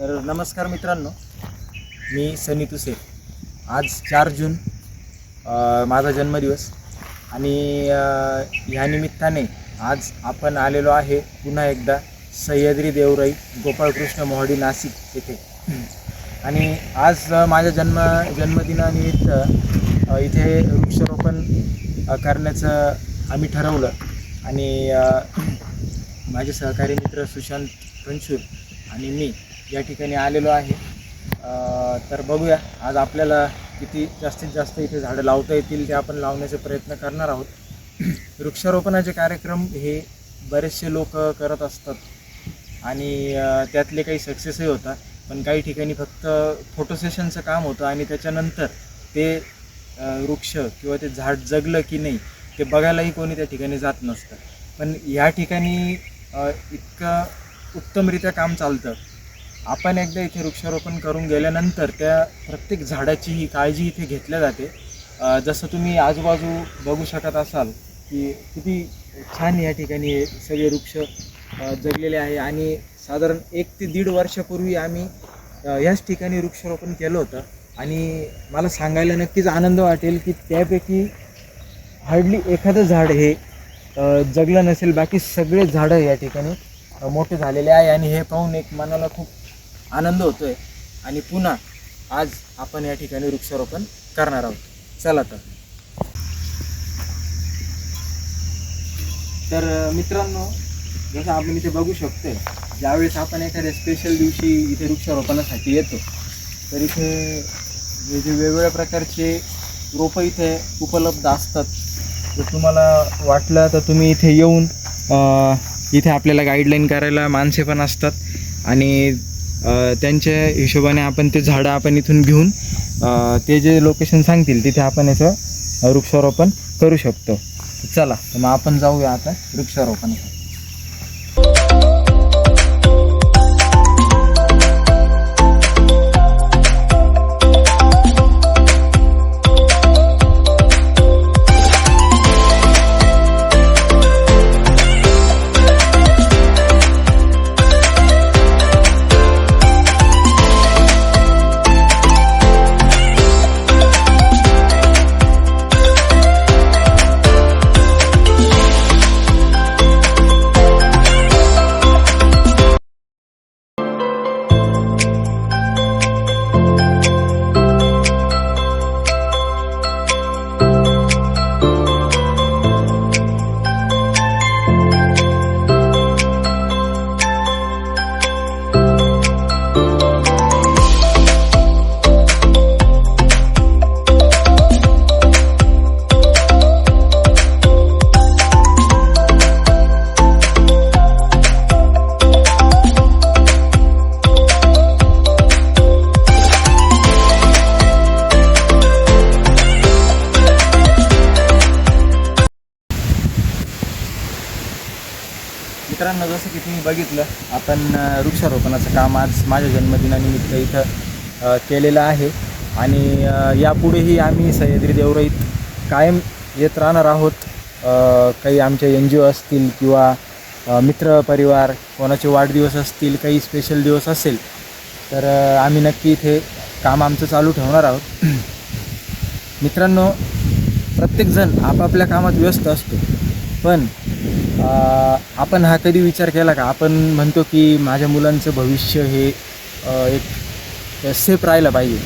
तर नमस्कार मित्रांनो मी सनी तुसे. आज चार जून अ, माझा जन्मदिवस आणि अ, ह्या निमित्ताने आज आपण आलेलो आहे पुन्हा एकदा सह्याद्री देवराई गोपाळकृष्ण मोहडी नाशिक येथे. आणि आज अ, माझ्या जन्म जन्मदिनानिमित्त अ, इथे वृक्षारोपण अ, करण्याचं आम्ही ठरवलं आणि अ, माझे सहकारी मित्र सुशांत पंचूर आणि मी या ठिकाणी आलेलो आहे. तर बघूया आज आपल्याला किती जास्तीत जास्त इथे झाडं लावता येतील ते आपण लावण्याचे प्रयत्न करणार आहोत. वृक्षारोपणाचे कार्यक्रम हे बरेचसे लोक करत असतात. आणि त्यातले काही सक्सेसही होतात. पण काही ठिकाणी फक्त फोटो सेशनचं काम होतं आणि त्याच्यानंतर ते वृक्ष किंवा ते झाड जगलं की नाही ते बघायलाही कोणी त्या ठिकाणी जात नसतं. पण या ठिकाणी इतकं उत्तमरित्या काम चालतं. आपण एकदा इथे वृक्षारोपण करून गेल्यानंतर त्या प्रत्येक झाडाची ही काळजी इथे घेतल्या जाते. जसं तुम्ही आजूबाजू बघू शकत असाल की किती छान या ठिकाणी हे सगळे वृक्ष जगलेले आहे आणि साधारण एक ते दीड वर्षापूर्वी आम्ही याच ठिकाणी वृक्षारोपण केलं होतं. आणि मला सांगायला नक्कीच आनंद वाटेल की त्यापैकी हार्डली एखादं झाड हे जगलं नसेल बाकी सगळे झाडं या ठिकाणी मोठे झालेले आहे. आणि हे पाहून एक मनाला खूप आनंद होतो आहे आणि पुन्हा आज आपण या ठिकाणी वृक्षारोपण करणार आहोत. चला तर. तर मित्रांनो जसं आपण इथे बघू शकतो ज्यावेळेस आपण एखाद्या स्पेशल दिवशी इथे वृक्षारोपणासाठी येतो तर इथे जे जे वेगवेगळ्या प्रकारचे रोपं इथे उपलब्ध असतात. जर तुम्हाला वाटलं तर तुम्ही इथे येऊन इथे आपल्याला गाईडलाईन करायला माणसे पण असतात. आणि त्यांच्या हिशोबाने आपण ते झाडं आपण इथून घेऊन ते जे लोकेशन सांगतील तिथे आपण याचं वृक्षारोपण करू शकतो. चला तर मग आपण जाऊया आता वृक्षारोपण. मित्रांनो जसं की तुम्ही बघितलं आपण वृक्षारोपणाचं काम आज माझ्या जन्मदिनानिमित्त इथं केलेलं आहे. आणि यापुढेही आम्ही सह्याद्री देवराईत कायम येत राहणार आहोत. काही आमचे एन जी ओ असतील किंवा मित्रपरिवार कोणाचे वाढदिवस असतील काही स्पेशल दिवस असेल तर आम्ही नक्की इथे काम आमचं चालू ठेवणार आहोत. मित्रांनो प्रत्येकजण आपापल्या कामात व्यस्त असतो. पण आपण हा कधी विचार केला का? आपण म्हणतो की माझ्या मुलांचं भविष्य हे एक सेफ राहिलं पाहिजे.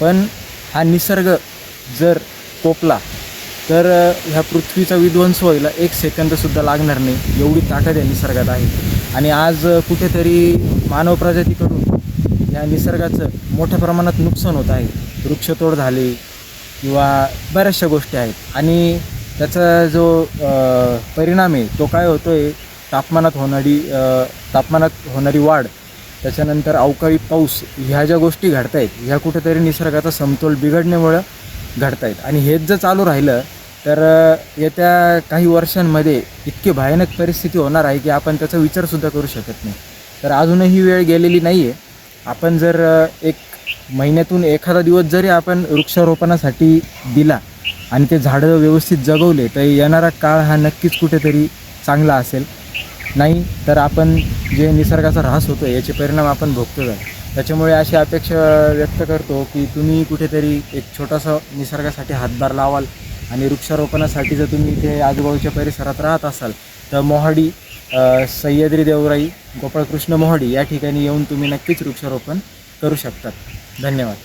पण हा निसर्ग जर कोपला तर ह्या पृथ्वीचा विध्वंस व्हायला एक सेकंदसुद्धा लागणार नाही. एवढी ताकद या निसर्गात आहे. आणि आज कुठेतरी मानव प्रजातीकडून या निसर्गाचं मोठ्या प्रमाणात नुकसान होत आहे. वृक्षतोड झाली किंवा बऱ्याचशा गोष्टी आहेत. आणि त्याचा जो परिणाम आहे तो काय होतो आहे तापमानात होणारी तापमानात होणारी वाढ त्याच्यानंतर अवकाळी पाऊस ह्या ज्या गोष्टी घडत आहेत ह्या कुठेतरी निसर्गाचा समतोल बिघडण्यामुळं घडत आहेत आणि हेच जर चालू राहिलं तर येत्या काही वर्षांमध्ये इतकी भयानक परिस्थिती होणार आहे की आपण त्याचा विचारसुद्धा करू शकत नाही. तर अजूनही वेळ गेलेली नाही आहे आपण जर एक महिन्यातून एखादा दिवस जरी आपण वृक्षारोपणासाठी दिला आणि ते झाडं व्यवस्थित जगवले तर येणारा काळ हा नक्कीच कुठेतरी चांगला असेल. नाही तर आपण जे निसर्गाचा ऱ्हास होतो याचे परिणाम आपण भोगतो आहे त्याच्यामुळे अशी अपेक्षा व्यक्त करतो की तुम्ही कुठेतरी एक छोटासा निसर्गासाठी हातभार लावाल आणि वृक्षारोपणासाठी जर तुम्ही इथे आजूबाजूच्या परिसरात राहत असाल तर मोहाडी सह्याद्री देवराई गोपाळकृष्ण मोहाडी या ठिकाणी येऊन तुम्ही नक्कीच वृक्षारोपण करू शकतात. धन्यवाद.